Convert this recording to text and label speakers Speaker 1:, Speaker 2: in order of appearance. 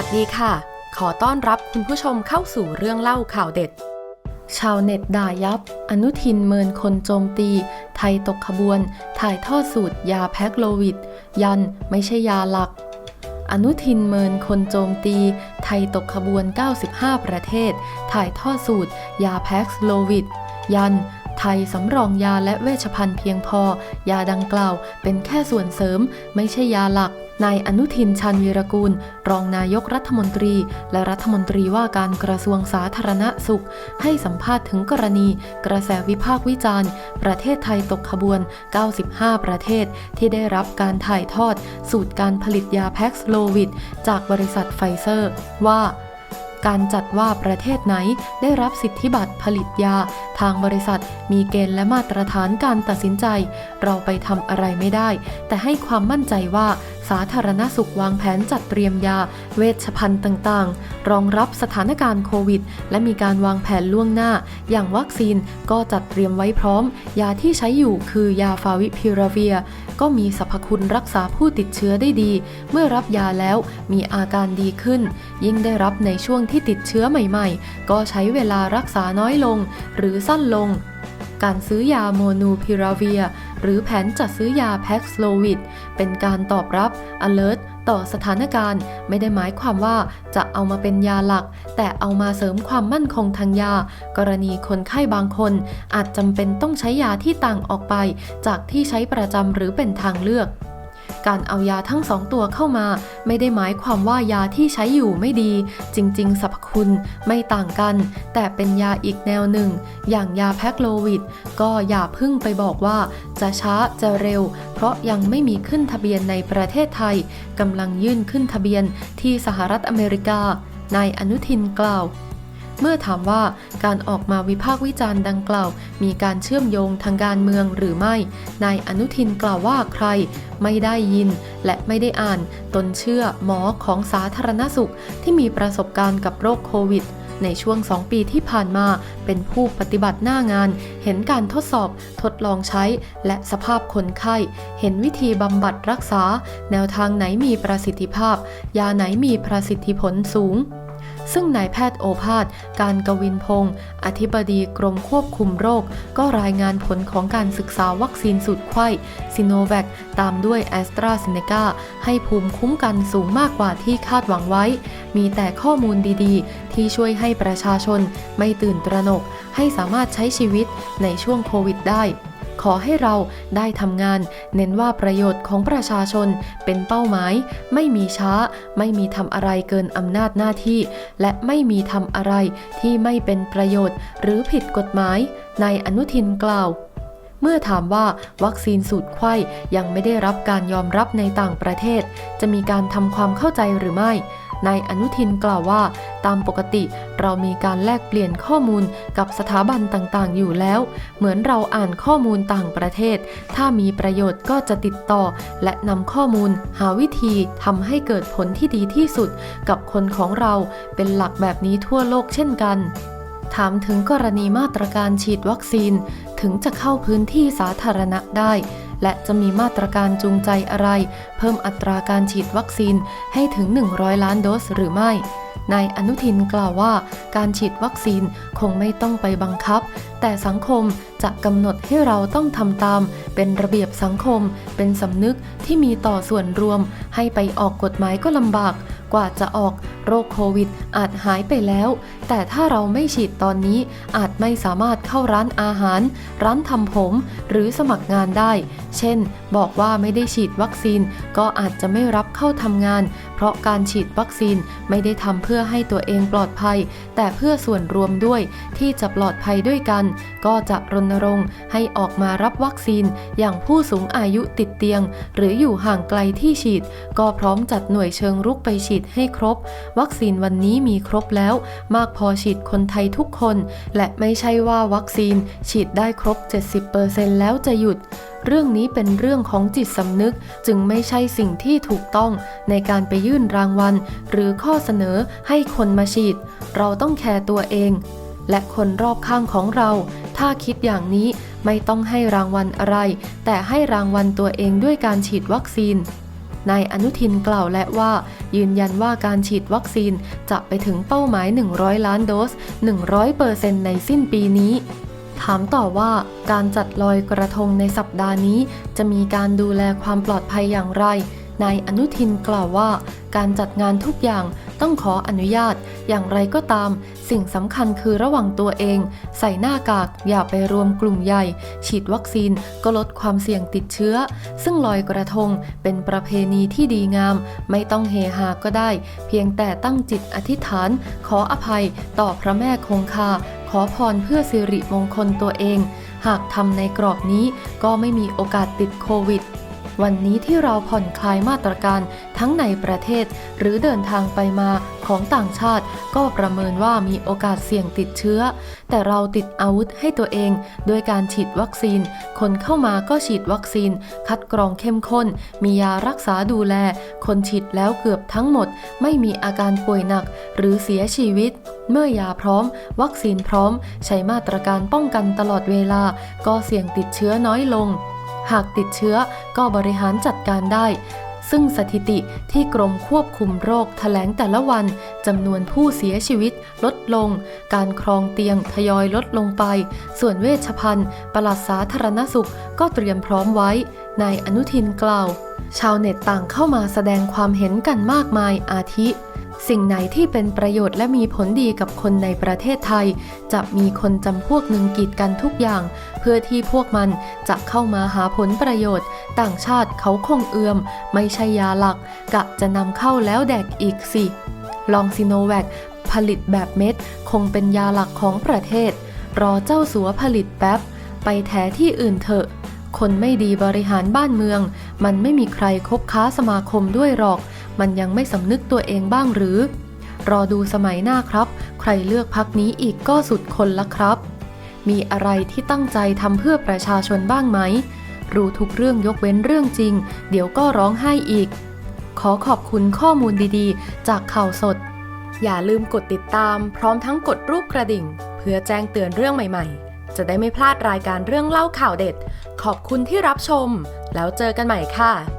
Speaker 1: วัสดีค่ะ ขอต้อนรับคุณผู้ชมเข้าสู่เรื่องเล่าข่าวเด็ด ชาวเน็ตด่ายับ อนุทินเมินคนโจมตี ไทยตกขบวน ถ่ายทอดสูตรยาแพ็กโลวิด ยันไม่ใช่ยาหลัก อนุทินเมินคนโจมตี ไทยตกขบวน 95 ประเทศ ถ่ายทอดสูตร ยาแพ็กโลวิด ยันไทยสำรองยาและเวชภัณฑ์เพียงพอ ยาดังกล่าวเป็นแค่ส่วนเสริม ไม่ใช่ยาหลัก นายอนุทินชาญวีรกูล รองนายกรัฐมนตรี และรัฐมนตรีว่าการกระทรวงสาธารณสุข ให้สัมภาษณ์ถึงกรณี กระแสวิพากษ์วิจารณ์ ประเทศไทยตกขบวน 95 ประเทศ ที่ได้รับการถ่ายทอด สูตรการผลิตยาแพ็กสโลวิดจากบริษัทไฟเซอร์ ว่า การจัดว่าประเทศไหนได้รับสิทธิบัตรผลิตยา ทางบริษัทมีเกณฑ์และมาตรฐานการตัดสินใจ เราไปทำอะไรไม่ได้ แต่ให้ความมั่นใจว่าสาธารณสุขวางแผนจัดเตรียมยา เวชภัณฑ์ต่างๆ รองรับสถานการณ์โควิด และมีการวางแผนล่วงหน้า อย่างวัคซีนก็จัดเตรียมไว้พร้อม ยาที่ใช้อยู่คือยาฟาวิพิราเวีย ก็มีสรรพคุณรักษาผู้ติดเชื้อได้ดี เมื่อรับยาแล้วมีอาการดีขึ้น ยิ่งได้รับในช่วงที่ติดเชื้อใหม่ๆ ก็ใช้เวลารักษาน้อยลงหรือสั้นลง การซื้อยาโมนูพิราเวีย หรือแผนจัดซื้อยาแพ็กสโลวิดเป็นการตอบรับ alert ต่อสถานการณ์ไม่ได้หมายความว่าจะเอามาเป็นยาหลัก แต่เอามาเสริมความมั่นคงทางยา กรณีคนไข้บางคน อาจจำเป็นต้องใช้ยาที่ต่างออกไป จากที่ใช้ประจำหรือเป็นทางเลือก การเอายาทั้งสองตัวเข้ามา ไม่ได้หมายความว่ายาที่ใช้อยู่ไม่ดี จริง ๆสรรพคุณไม่ต่างกัน แต่เป็นยาอีกแนวหนึ่ง อย่างยาแพ็กโลวิดก็อย่าพึ่งไปบอกว่าจะช้าจะเร็ว เพราะยังไม่มีขึ้นทะเบียนในประเทศไทยกำลังยื่นขึ้นทะเบียนที่สหรัฐอเมริกานายอนุทินกล่าว เมื่อถามว่าการออกมาวิพากษ์วิจารณ์ดังกล่าว มีการเชื่อมโยงทางการเมืองหรือไม่ นายอนุทินกล่าวว่าใครไม่ได้ยินและไม่ได้อ่าน ตนเชื่อหมอของสาธารณสุขที่มีประสบการณ์กับโรคโควิดในช่วง 2 ปีที่ผ่านมาเป็นผู้ปฏิบัติหน้างาน เห็นการทดสอบ ทดลองใช้ และสภาพคนไข้ เห็นวิธีบำบัดรักษา แนวทางไหนมีประสิทธิภาพ ยาไหนมีประสิทธิผลสูง ซึ่งนายแพทย์โอภาส การกวินพงศ์อธิบดีกรมควบคุมโรค ก็รายงานผลของการศึกษาวัคซีนสูตรไข้ซิโนแวคตามด้วยแอสตราเซเนกาให้ภูมิคุ้มกันสูงมากกว่าที่คาดหวังไว้ มีแต่ข้อมูลดีๆ ที่ช่วยให้ประชาชนไม่ตื่นตระหนก ให้สามารถใช้ชีวิตในช่วงโควิดได้ ขอให้เราได้ทำงาน เน้นว่าประโยชน์ของประชาชนเป็นเป้าหมาย ไม่มีช้า ไม่มีทำอะไรเกินอำนาจหน้าที่ และไม่มีทำอะไรที่ไม่เป็นประโยชน์ หรือผิดกฎหมาย ในอนุทินกล่าวเมื่อถามว่าวัคซีนสูตรไข้ยังไม่ได้รับการยอมรับในต่างประเทศ จะมีการทำความเข้าใจหรือไม่ นายอนุทินกล่าวว่า ตามปกติเรามีการแลกเปลี่ยนข้อมูลกับสถาบันต่างๆ อยู่แล้ว เหมือนเราอ่านข้อมูลต่างประเทศ ถ้ามีประโยชน์ก็จะติดต่อ และนำข้อมูลหาวิธีทำให้เกิดผลที่ดีที่สุด กับคนของเราเป็นหลักแบบนี้ทั่วโลกเช่นกันถามถึงกรณีมาตรการฉีดวัคซีน ถึงจะเข้าพื้นที่สาธารณะได้ และจะมีมาตรการจูงใจอะไร เพิ่มอัตราการฉีดวัคซีนให้ถึง 100 ล้านโดสหรือไม่นายอนุทินกล่าวว่า การฉีดวัคซีนคงไม่ต้องไปบังคับ แต่สังคมจะกำหนดให้เราต้องทำตาม เป็นระเบียบสังคม เป็นสำนึกที่มีต่อส่วนรวม ให้ไปออกกฎหมายก็ลำบาก กว่าจะออก โรคโควิด อาจหายไปแล้ว แต่ถ้าเราไม่ฉีดตอนนี้อาจไม่สามารถเข้าร้านอาหาร ร้านทำผม หรือสมัครงานได้ เช่น บอกว่าไม่ได้ฉีดวัคซีน ก็อาจจะไม่รับเข้าทำงาน เพราะการฉีดวัคซีนไม่ได้ทำเพื่อให้ตัวเองปลอดภัย แต่เพื่อส่วนรวมด้วยที่จะปลอดภัยด้วยกัน ก็จะรณรงค์ให้ออกมารับวัคซีน อย่างผู้สูงอายุติดเตียง หรืออยู่ห่างไกลที่ฉีด ก็พร้อมจัดหน่วยเชิงรุกไปฉีดให้ครบ วัคซีนวันนี้มีครบแล้ว มากพอฉีดคนไทยทุกคน และไม่ใช่ว่าวัคซีนฉีดได้ครบ 70%แล้วจะหยุด เรื่องนี้เป็นเรื่องของจิตสำนึกจึงไม่ใช่สิ่งที่ถูกต้องในการไปยื่นรางวัล หรือข้อเสนอให้คนมาฉีด เราต้องแคร์ตัวเอง และคนรอบข้างของเรา ถ้าคิดอย่างนี้ไม่ต้องให้รางวัลอะไร แต่ให้รางวัลตัวเองด้วยการฉีดวัคซีนนายอนุทินกล่าวและว่า ยืนยันว่าการฉีดวัคซีนจะไปถึงเป้าหมาย 100 ล้านโดส 100%ในสิ้นปีนี้ ถามต่อว่าการจัดลอยกระทงในสัปดาห์นี้ จะมีการดูแลความปลอดภัยอย่างไร นายอนุทินกล่าวว่า การจัดงานทุกอย่างต้องขออนุญาต อย่างไรก็ตาม สิ่งสำคัญคือระวังตัวเอง ใส่หน้ากากอย่าไปรวมกลุ่มใหญ่ ฉีดวัคซีนก็ลดความเสี่ยงติดเชื้อ ซึ่งลอยกระทงเป็นประเพณีที่ดีงาม ไม่ต้องเฮฮาก็ได้ เพียงแต่ตั้งจิตอธิษฐาน ขออภัยต่อพระแม่คงคา ขอพรเพื่อสิริมงคลตัวเอง หากทำในกรอบนี้ก็ไม่มีโอกาสติดโควิดวันนี้ที่เราผ่อนคลายมาตรการทั้งในประเทศ หรือเดินทางไปมาของต่างชาติ ก็ประเมินว่ามีโอกาสเสี่ยงติดเชื้อ แต่เราติดอาวุธให้ตัวเองด้วยการฉีดวัคซีน คนเข้ามาก็ฉีดวัคซีน คัดกรองเข้มข้น มียารักษาดูแล คนฉีดแล้วเกือบทั้งหมด ไม่มีอาการป่วยหนัก หรือเสียชีวิต เมื่อยาพร้อม วัคซีนพร้อม ใช้มาตรการป้องกันตลอดเวลา ก็เสี่ยงติดเชื้อน้อยลง หากติดเชื้อก็บริหารจัดการได้ ซึ่งสถิติที่กรมควบคุมโรคแถลงแต่ละวันจำนวนผู้เสียชีวิตลดลง การครองเตียงทยอยลดลงไป ส่วนเวชภัณฑ์ปลัดสาธารณสุขก็เตรียมพร้อมไว้ นายอนุทินกล่าว ชาวเน็ตต่างเข้ามาแสดงความเห็นกันมากมายอาทิ สิ่งไหนที่เป็นประโยชน์และมีผลดีกับคนในประเทศไทย จะมีคนจำพวกหนึ่งกีดกันทุกอย่าง เพื่อที่พวกมันจะเข้ามาหาผลประโยชน์ ต่างชาติเขาคงเอือม ไม่ใช่ยาหลัก กะจะนำเข้าแล้วแดกอีกสิ ลองซิโนแวคผลิตแบบเม็ด คงเป็นยาหลักของประเทศ รอเจ้าสัวผลิตแป๊บ ไปแท้ที่อื่นเถอะ คนไม่ดีบริหารบ้านเมือง มันไม่มีใครคบค้าสมาคมด้วยหรอก มันยังไม่สำนึกตัวเองบ้างหรือ รอดูสมัยหน้าครับ ใครเลือกพักนี้อีกก็สุดคนละครับ มีอะไรที่ตั้งใจทำเพื่อประชาชนบ้างไหม รู้ทุกเรื่องยกเว้นเรื่องจริง เดี๋ยวก็ร้องไห้อีก ขอขอบคุณข้อมูลดีๆ จากข่าวสด อย่าลืมกดติดตาม พร้อมทั้งกดรูปกระดิ่ง เพื่อแจ้งเตือนเรื่องใหม่ ๆจะได้ไม่พลาดรายการเรื่องเล่าข่าวเด็ด ขอบคุณที่รับชม แล้วเจอกันใหม่ค่ะ